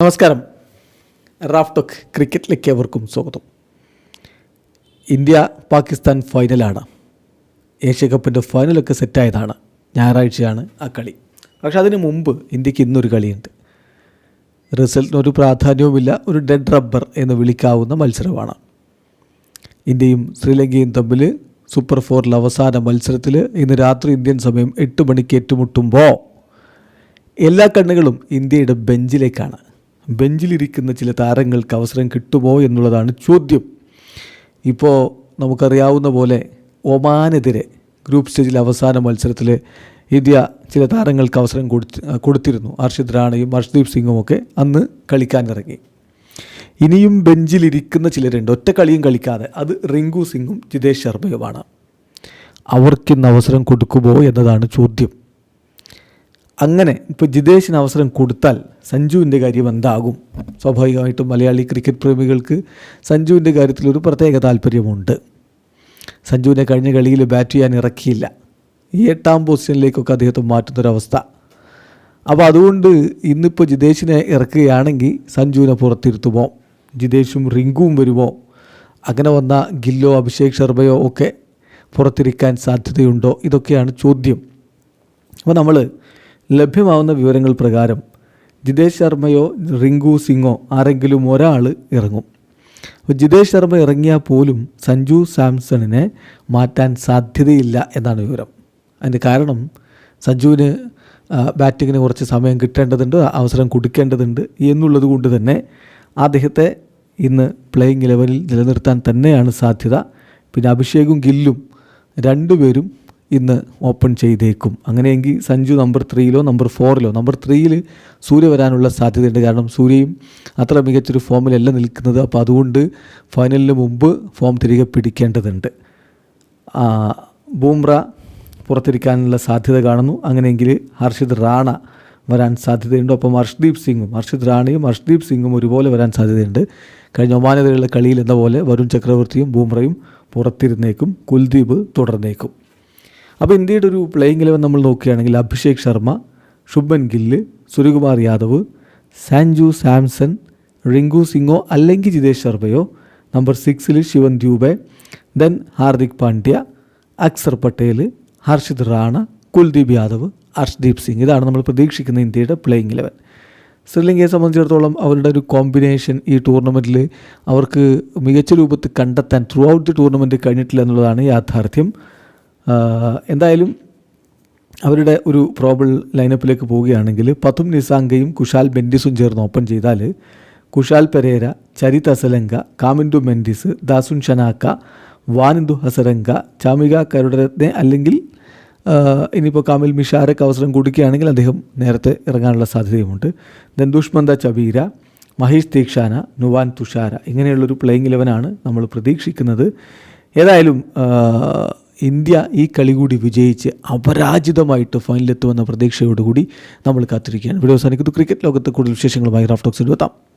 നമസ്കാരം. Raf talk ക്രിക്കറ്റിലേക്ക് അവർക്കും സ്വാഗതം. ഇന്ത്യ പാകിസ്ഥാൻ ഫൈനലാണ്. ഏഷ്യ കപ്പിന്റെ ഫൈനലൊക്കെ സെറ്റായതാണ്. ഞായറാഴ്ചയാണ് ആ കളി. പക്ഷെ അതിന് മുമ്പ് ഇന്ത്യയ്ക്ക് ഇന്നൊരു കളിയുണ്ട്. റിസൾട്ടിനൊരു പ്രാധാന്യവുമില്ല ഒരു ഡെഡ് റബ്ബർ എന്ന് വിളിക്കാവുന്ന മത്സരമാണ്. ഇന്ത്യയും ശ്രീലങ്കയും തമ്മിൽ സൂപ്പർ ഫോറിൽ അവസാന മത്സരത്തിൽ ഇന്ന് രാത്രി ഇന്ത്യൻ സമയം എട്ട് മണിക്ക് ഏറ്റുമുട്ടുമ്പോൾ എല്ലാ കണ്ണുകളും ഇന്ത്യയുടെ ബെഞ്ചിലേക്കാണ് ബെഞ്ചിലിരിക്കുന്ന ചില താരങ്ങൾക്ക് അവസരം കിട്ടുമോ എന്നുള്ളതാണ് ചോദ്യം. ഇപ്പോൾ നമുക്കറിയാവുന്ന പോലെ ഒമാനെതിരെ ഗ്രൂപ്പ് സ്റ്റേജിൽ അവസാന മത്സരത്തിൽ ഇന്ത്യ ചില താരങ്ങൾക്ക് അവസരം കൊടുത്തി കൊടുത്തിരുന്നു. അർഷിദ് റാണയും ഹർഷ്ദീപ് സിംഗും ഒക്കെ അന്ന് കളിക്കാനിറങ്ങി ഇനിയും ബെഞ്ചിലിരിക്കുന്ന ചിലരുണ്ട്. ഒറ്റ കളിയും കളിക്കാതെ. അത് റിങ്കു സിംഗും ജിതേഷ് ശർമ്മയുമാണ്. അവർക്കിന്ന് അവസരം കൊടുക്കുമോ എന്നതാണ് ചോദ്യം. അങ്ങനെ ഇപ്പോൾ ജിതേഷിന് അവസരം കൊടുത്താൽ സഞ്ജുവിന്റെ കാര്യം എന്താകും? സ്വാഭാവികമായിട്ടും മലയാളി ക്രിക്കറ്റ് പ്രേമികൾക്ക് സഞ്ജുവിന്റെ കാര്യത്തിൽ ഒരു പ്രത്യേക താല്പര്യമുണ്ട്. സഞ്ജുവിനെ കഴിഞ്ഞ കളിയിൽ ബാറ്റ് ചെയ്യാൻ ഇറക്കിയില്ല. എട്ടാം പൊസിഷനിലേക്കൊക്കെ അദ്ദേഹത്തെ മാറ്റുന്നൊരവസ്ഥ. അപ്പോൾ അതുകൊണ്ട് ഇന്നിപ്പോൾ ജിതേഷിനെ ഇറക്കുകയാണെങ്കിൽ സഞ്ജുവിനെ പുറത്തിരുത്തുമോ? ജിതേഷും റിങ്കുവും വരുമോ? അങ്ങനെ വന്ന ഗില്ലോ അഭിഷേക് ശർമ്മയോ ഒക്കെ പുറത്തിരിക്കാൻ സാധ്യതയുണ്ടോ? ഇതൊക്കെയാണ് ചോദ്യം. അപ്പോൾ നമ്മൾ ലഭ്യമാവുന്ന വിവരങ്ങൾ പ്രകാരം ജിതേഷ് ശർമ്മയോ റിങ്കു സിംഗോ ആരെങ്കിലും ഒരാൾ ഇറങ്ങും. ജിതേഷ് ശർമ്മ ഇറങ്ങിയാൽ പോലും സഞ്ജു സാംസണിനെ മാറ്റാൻ സാധ്യതയില്ല എന്നാണ് വിവരം. അതിന്റെ കാരണം സഞ്ജുവിന് ബാറ്റിങ്ങിന് കുറച്ച് സമയം കിട്ടേണ്ടതുണ്ട് അവസരം കൊടുക്കേണ്ടതുണ്ട് എന്നുള്ളത് കൊണ്ട് തന്നെ അദ്ദേഹത്തെ ഇന്ന് പ്ലേയിങ് ഇലവനിൽ നിലനിർത്താൻ തന്നെയാണ് സാധ്യത. പിന്നെ അഭിഷേകും ഗില്ലും രണ്ടുപേരും ഇന്ന് ഓപ്പൺ ചെയ്തേക്കും. അങ്ങനെയെങ്കിൽ സഞ്ജു നമ്പർ ത്രീയിലോ നമ്പർ ഫോറിലോ നമ്പർ ത്രീയിൽ സൂര്യ വരാനുള്ള സാധ്യതയുണ്ട്. കാരണം സൂര്യയും അത്ര മികച്ചൊരു ഫോമിലല്ല നിൽക്കുന്നത്. അപ്പോൾ അതുകൊണ്ട് ഫൈനലിന് മുമ്പ് ഫോം തിരികെ പിടിക്കേണ്ടതുണ്ട്. ബൂംറ പുറത്തിരിക്കാനുള്ള സാധ്യത കാണുന്നു. അങ്ങനെയെങ്കിൽ ഹർഷിത് റാണ വരാൻ സാധ്യതയുണ്ട്. ഒപ്പം ഹർഷ്ദീപ് സിംഗും ഹർഷിത് റാണയും ഹർഷ്ദീപ് സിംഗും ഒരുപോലെ വരാൻ സാധ്യതയുണ്ട്. കഴിഞ്ഞ ഒമാനെതിരെയുള്ള കളിയിൽ എന്ന പോലെ വരുൺ ചക്രവർത്തിയും ബൂംറയും പുറത്തിരുന്നേക്കും. കുൽദീപ് തുടർന്നേക്കും. അപ്പോൾ ഇന്ത്യയുടെ ഒരു പ്ലേയിങ് ഇലവൻ നമ്മൾ നോക്കുകയാണെങ്കിൽ അഭിഷേക് ശർമ്മ ശുഭൻ ഗില്ല് സൂര്യകുമാർ യാദവ് സാൻജു സാംസൺ റിങ്കു സിംഗോ അല്ലെങ്കിൽ ജിതേഷ് ശർമ്മയോ നമ്പർ സിക്സിൽ ശിവൻ ദ്യൂബെ ദെൻ ഹാർദിക് പാണ്ഡ്യ അക്സർ പട്ടേൽ ഹർഷിത് റാണ കുൽദീപ് യാദവ് ഹർഷ്ദീപ് സിംഗ്. ഇതാണ് നമ്മൾ പ്രതീക്ഷിക്കുന്ന ഇന്ത്യയുടെ പ്ലേയിങ് ഇലവൻ ശ്രീലങ്കയെ സംബന്ധിച്ചിടത്തോളം അവരുടെ ഒരു കോമ്പിനേഷൻ ഈ ടൂർണമെന്റിൽ അവർക്ക് മികച്ച രൂപത്തിൽ കണ്ടെത്താൻ ത്രൂ ഔട്ട് ദി ടൂർണമെന്റ് കഴിഞ്ഞിട്ടില്ല എന്നുള്ളതാണ് യാഥാർത്ഥ്യം. എന്തായാലും അവരുടെ ഒരു പ്രോബിൾ ലൈനപ്പിലേക്ക് പോവുകയാണെങ്കിൽ പതും നിസാങ്കയും കുഷാൽ ബെൻഡിസും ചേർന്ന് ഓപ്പൺ ചെയ്താൽ കുഷാൽ പെരേര ചരിത് അസലങ്ക കാമിൻഡു മെൻഡിസ് ദാസുൻ ഷനാക്ക വാനിന്ദു ഹസരങ്ക ചാമിക കരുടരത്നെ അല്ലെങ്കിൽ ഇനിയിപ്പോൾ കാമിൽ മിഷാരക്ക് അവസരം കൊടുക്കുകയാണെങ്കിൽ അദ്ദേഹം നേരത്തെ ഇറങ്ങാനുള്ള സാധ്യതയുമുണ്ട്. ദെൻ ദുഷ്മന്ത ചബീര മഹേഷ് തീക്ഷാന നുവാൻ തുഷാര ഇങ്ങനെയുള്ളൊരു പ്ലേയിങ് ഇലവനാണ് നമ്മൾ പ്രതീക്ഷിക്കുന്നത്. ഏതായാലും ഇന്ത്യ ഈ കളി കൂടി വിജയിച്ച് അപരാജിതമായിട്ട് ഫൈനലെത്തുമെന്ന പ്രതീക്ഷയോടുകൂടി നമ്മൾ കാത്തിരിക്കുകയാണ്. വീഡിയോ അവസാനിക്കുന്നു. ക്രിക്കറ്റ് ലോകത്ത് കൂടുതൽ വിശേഷങ്ങളുമായി റാഫ്റ്റോക്സിൽ എത്താം.